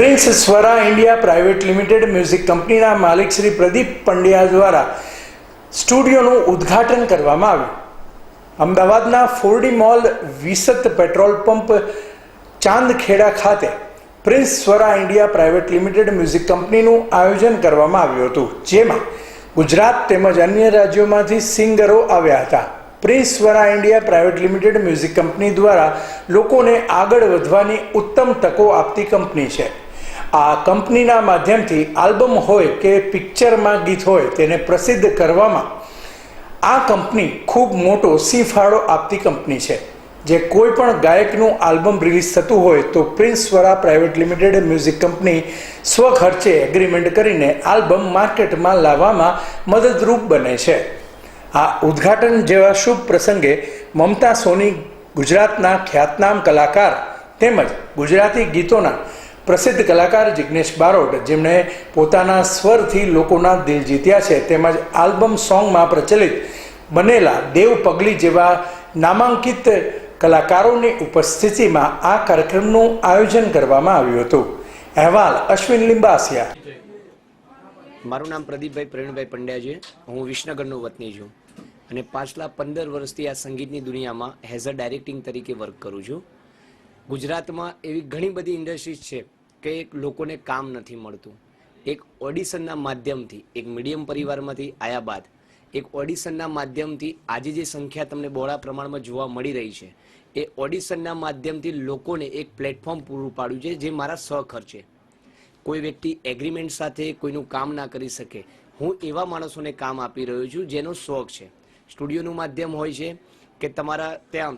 Prince Swara India private limited music કંપનીના માલિક શ્રી પ્રદીપ પંડ્યા દ્વારા સ્ટુડિયોનું ઉદ્ઘાટન કરવામાં આવ્યું. અમદાવાદના four D mall Visat petrol pump Chandkheda ખાતે Prince Swara India private limited music કંપનીનું આયોજન કરવામાં આવ્યું હતું, જેમાં ગુજરાત તેમજ અન્ય રાજ્યોમાંથી સિંગરો આવ્યા હતા. Prince Swara India private limited music company દ્વારા લોકોને આગળ વધવાની ઉત્તમ તકો આપતી કંપની છે. આ કંપનીના માધ્યમથી આલ્બમ હોય કે પિક્ચરમાં ગીત હોય તેને પ્રસિદ્ધ કરવામાં આ કંપની ખૂબ મોટો સી ફાળો આપતી કંપની છે. જે કોઈ પણ ગાયકનું આલ્બમ રિલીઝ થતું હોય તો Prince Swara private limited music company સ્વખર્ચે agreement કરીને આલ્બમ માર્કેટમાં લાવવામાં મદદરૂપ બને છે. આ ઉદ્ઘાટન જેવા શુભ પ્રસંગે મમતા સોની ગુજરાતના ખ્યાતનામ કલાકાર તેમજ ગુજરાતી ગીતોના પ્રસિદ્ધ કલાકાર જિગ્નેશ બારોટ, જેમણે પોતાના સ્વરથી લોકોના દિલ જીત્યા છે. તેમજ આલ્બમ સોંગમાં પ્રચલિત બનેલા દેવ પગલી જેવા નામાંકિત કલાકારોની ઉપસ્થિતિમાં આ કાર્યક્રમનું આયોજન કરવામાં આવ્યું હતું. અહેવાલ અશ્વિન લિંબાસિયા. મારું નામ પ્રદીપભાઈ પ્રવીણભાઈ પંડ્યા છે. હું વિસનગરનો વતની છું અને પાછલા પંદર વર્ષથી આ સંગીતની દુનિયામાં હેઝ અ ડાયરેક્ટિંગ તરીકે વર્ક કરું છું. ગુજરાતમાં એવી ઘણી બધી ઇન્ડસ્ટ્રીઝ છે કે લોકોને કામ નથી મળતું. એક ઓડિશનના માધ્યમથી, એક મીડિયમ પરિવારમાંથી આવ્યા બાદ, એક ઓડિશનના માધ્યમથી આજે જે સંખ્યા તમને બહોળા પ્રમાણમાં જોવા મળી રહી છે, એ ઓડિશનના માધ્યમથી લોકોને એક પ્લેટફોર્મ પૂરું પાડ્યું છે જે મારા સહખર્ચે. કોઈ વ્યક્તિ એગ્રીમેન્ટ સાથે કોઈનું કામ ના કરી શકે, હું એવા માણસોને કામ આપી રહ્યો છું જેનો શોખ છે. સ્ટુડિયોનું માધ્યમ હોય છે કે તમારા ત્યાં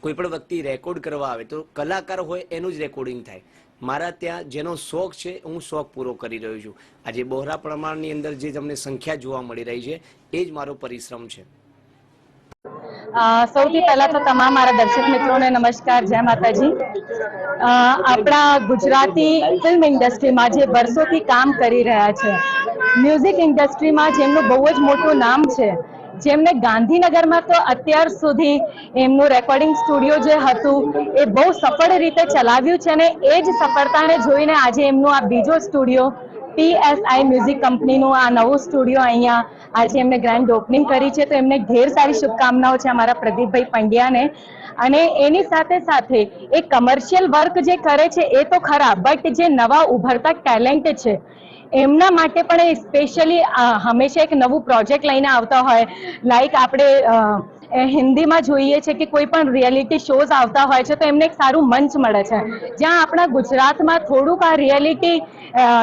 કોઈ પણ વ્યક્તિ રેકોર્ડ કરવા આવે તો કલાકાર હોય એનું જ રેકોર્ડિંગ થાય. મારા ત્યાં જેનો શોખ છે, હું શોખ પૂરો કરી રહ્યો છું. આજે બહોરા પ્રમાણની અંદર જે તમને સંખ્યા જોવા મળી રહી છે, એ જ મારો પરિશ્રમ છે. સૌથી પહેલા તો તમામ મારા દર્શક મિત્રોને નમસ્કાર, જય માતાજી. આપણા ગુજરાતી ફિલ્મ ઇન્ડસ્ટ્રીમાં જે વર્ષોથી કામ કરી રહ્યા છે મ્યુઝિક ઇન્ડસ્ટ્રીમાં જેમનું બહુ જ મોટું નામ છે જેમને ગાંધીનગરમાં તો અત્યાર સુધી એમનું રેકોર્ડિંગ સ્ટુડિયો જે હતું, એ બહુ સફળ રીતે ચલાવ્યું છે અને એ જ સફળતાને જોઈને આજે એમનું આ બીજો સ્ટુડિયો પીએસઆઈ મ્યુઝિક કંપનીનું આ નવું સ્ટુડિયો અહીંયા આજે એમને ગ્રાન્ડ ઓપનિંગ કરી છે. તો એમને ઢેર સારી શુભકામનાઓ છે અમારા પ્રદીપભાઈ પંડ્યાને. અને એની સાથે સાથે એ કમર્શિયલ વર્ક જે કરે છે, એ તો ખરા બટ જે નવા ઉભરતા ટેલેન્ટ છે એમના માટે પણ એ સ્પેશિયલી હંમેશા એક નવું પ્રોજેક્ટ લઈને આવતા હોય. લાઈક આપણે હિન્દીમાં જોઈએ છે કે કોઈ પણ રિયાલિટી શોઝ આવતા હોય છે તો એમને એક સારું મંચ મળે છે. જ્યાં આપણા ગુજરાતમાં થોડુંક આ રિયાલિટી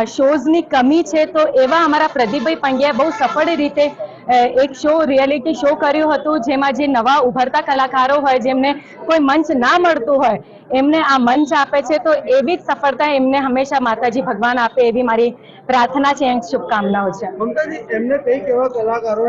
શોઝની કમી છે તો એવા અમારા પ્રદીપભાઈ પંડ્યાએ બહુ સફળ રીતે એક શો રિયાલિટી શો કર્યું હતું, જેમાં જે નવા ઉભરતા કલાકારો હોય, જેમને કોઈ મંચ ના મળતું હોય, એમને આ મંચ આપે છે. તો એવી જ સફળતા એમને હંમેશા માતાજી ભગવાન આપે, એવી મારી પ્રાર્થના છે. એમ શુભકામનાઓ છે. એમને કઈ કેવા કલાકારોને